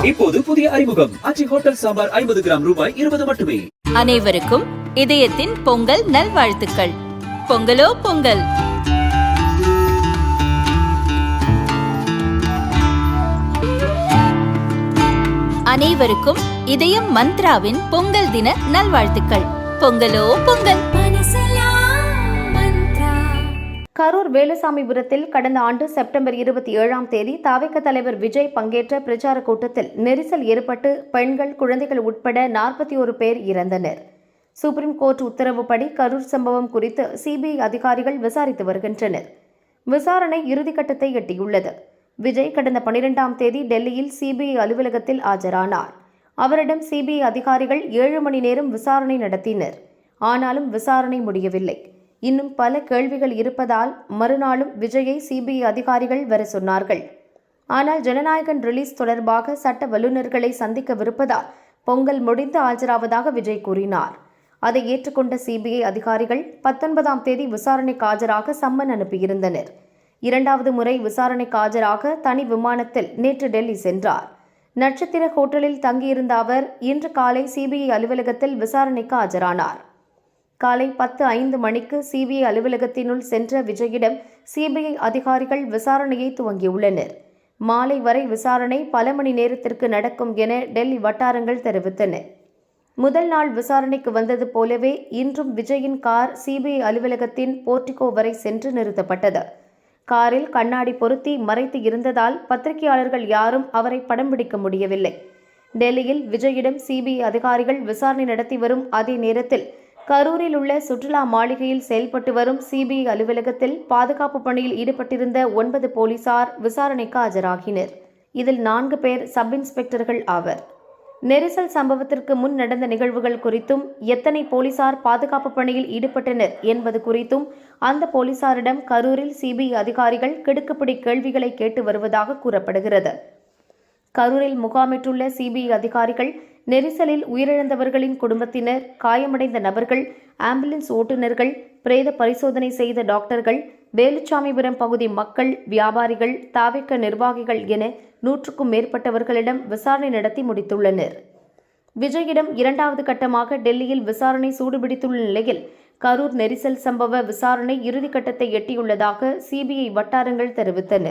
இப்போது புதிய அறிமுகம். அச்சி ஹோட்டல் சாம்பார் ஐம்பது கிராம் ரூபாய் இருபது மட்டுமே. அனைவருக்கும் இதயத்தின் பொங்கல் நல்வாழ்த்துக்கள். பொங்கலோ பொங்கல். அனைவருக்கும் இதயம் மந்த்ராவின் பொங்கல் தின நல்வாழ்த்துக்கள். பொங்கலோ பொங்கல். கரூர் வேலுசாமிபுரத்தில் கடந்த ஆண்டு செப்டம்பர் இருபத்தி ஏழாம் தேதி தாவேக்க தலைவர் விஜய் பங்கேற்ற பிரச்சார கூட்டத்தில் நெரிசல் ஏற்பட்டு பெண்கள் குழந்தைகள் உட்பட நாற்பத்தி ஒரு பேர் இறந்தனர். சுப்ரீம் கோர்ட் உத்தரவுப்படி கரூர் சம்பவம் குறித்து சிபிஐ அதிகாரிகள் விசாரித்து வருகின்றனர். விசாரணை இறுதிக்கட்டத்தை எட்டியுள்ளது. விஜய் கடந்த பனிரெண்டாம் தேதி டெல்லியில் சிபிஐ அலுவலகத்தில் ஆஜரானார். அவரிடம் சிபிஐ அதிகாரிகள் ஏழு மணி நேரம் விசாரணை நடத்தினர். ஆனாலும் விசாரணை முடியவில்லை. இன்னும் பல கேள்விகள் இருப்பதால் மறுநாளும் விஜயை சிபிஐ அதிகாரிகள் வர சொன்னார்கள். ஆனால் ஜனநாயகன் ரிலீஸ் தொடர்பாக சட்ட வல்லுநர்களை சந்திக்கவிருப்பதால் பொங்கல் முடிந்து ஆஜராவதாக விஜய் கூறினார். அதை ஏற்றுக்கொண்ட சிபிஐ அதிகாரிகள் பத்தொன்பதாம் தேதி விசாரணைக்கு ஆஜராக சம்மன் அனுப்பியிருந்தனர். இரண்டாவது முறை விசாரணைக்கு ஆஜராக தனி விமானத்தில் நேற்று டெல்லி சென்றார். நட்சத்திர ஹோட்டலில் தங்கியிருந்த அவர் இன்று காலை சிபிஐ அலுவலகத்தில் விசாரணைக்கு ஆஜரானார். காலை பத்து ஐந்து மணிக்கு சிபிஐ அலுவலகத்தினுள் சென்ற விஜயிடம் சிபிஐ அதிகாரிகள் விசாரணையை துவங்கியுள்ளனர். மாலை வரை விசாரணை பல மணி நேரத்திற்கு நடக்கும் என டெல்லி வட்டாரங்கள் தெரிவித்தன. முதல் நாள் விசாரணைக்கு வந்தது போலவே இன்றும் விஜயின் கார் சிபிஐ அலுவலகத்தின் போர்டிகோ வரை சென்று நிறுத்தப்பட்டது. காரில் கண்ணாடி பொருத்தி மறைத்து இருந்ததால் பத்திரிகையாளர்கள் யாரும் அவரை படம் பிடிக்க முடியவில்லை. டெல்லியில் விஜயிடம் சிபிஐ அதிகாரிகள் விசாரணை நடத்தி வரும் அதே நேரத்தில் கரூரில் உள்ள சுற்றுலா மாளிகையில் செயல்பட்டு வரும் சிபிஐ அலுவலகத்தில் பாதுகாப்பு பணியில் ஈடுபட்டிருந்த ஒன்பது போலீசார் விசாரணைக்கு ஆஜராகினர். இதில் நான்கு பேர் சப் இன்ஸ்பெக்டர்கள் ஆவர். நெரிசல் சம்பவத்திற்கு முன் நடந்த நிகழ்வுகள் குறித்தும் எத்தனை போலீசார் பாதுகாப்பு பணியில் ஈடுபட்டனர் என்பது குறித்தும் அந்த போலீசாரிடம் கரூரில் சிபிஐ அதிகாரிகள் கிடுக்குப்பிடி கேள்விகளை கேட்டு வருவதாக கூறப்படுகிறது. கரூரில் முகாமிட்டுள்ள சிபிஐ அதிகாரிகள் நெரிசலில் உயிரிழந்தவர்களின் குடும்பத்தினர் காயமடைந்த நபர்கள் ஆம்புலன்ஸ் ஓட்டுநர்கள் பிரேத பரிசோதனை செய்த டாக்டர்கள் வேலுச்சாமிபுரம் பகுதி மக்கள் வியாபாரிகள் தாவிக்க நிர்வாகிகள் என நூற்றுக்கும் மேற்பட்டவர்களிடம் விசாரணை நடத்தி முடித்துள்ளனர். விஜயிடம் இரண்டாவது கட்டமாக டெல்லியில் விசாரணை சூடுபிடித்துள்ள நிலையில் கரூர் நெரிசல் சம்பவ விசாரணை இறுதிக்கட்டத்தை எட்டியுள்ளதாக சிபிஐ வட்டாரங்கள் தெரிவித்தன.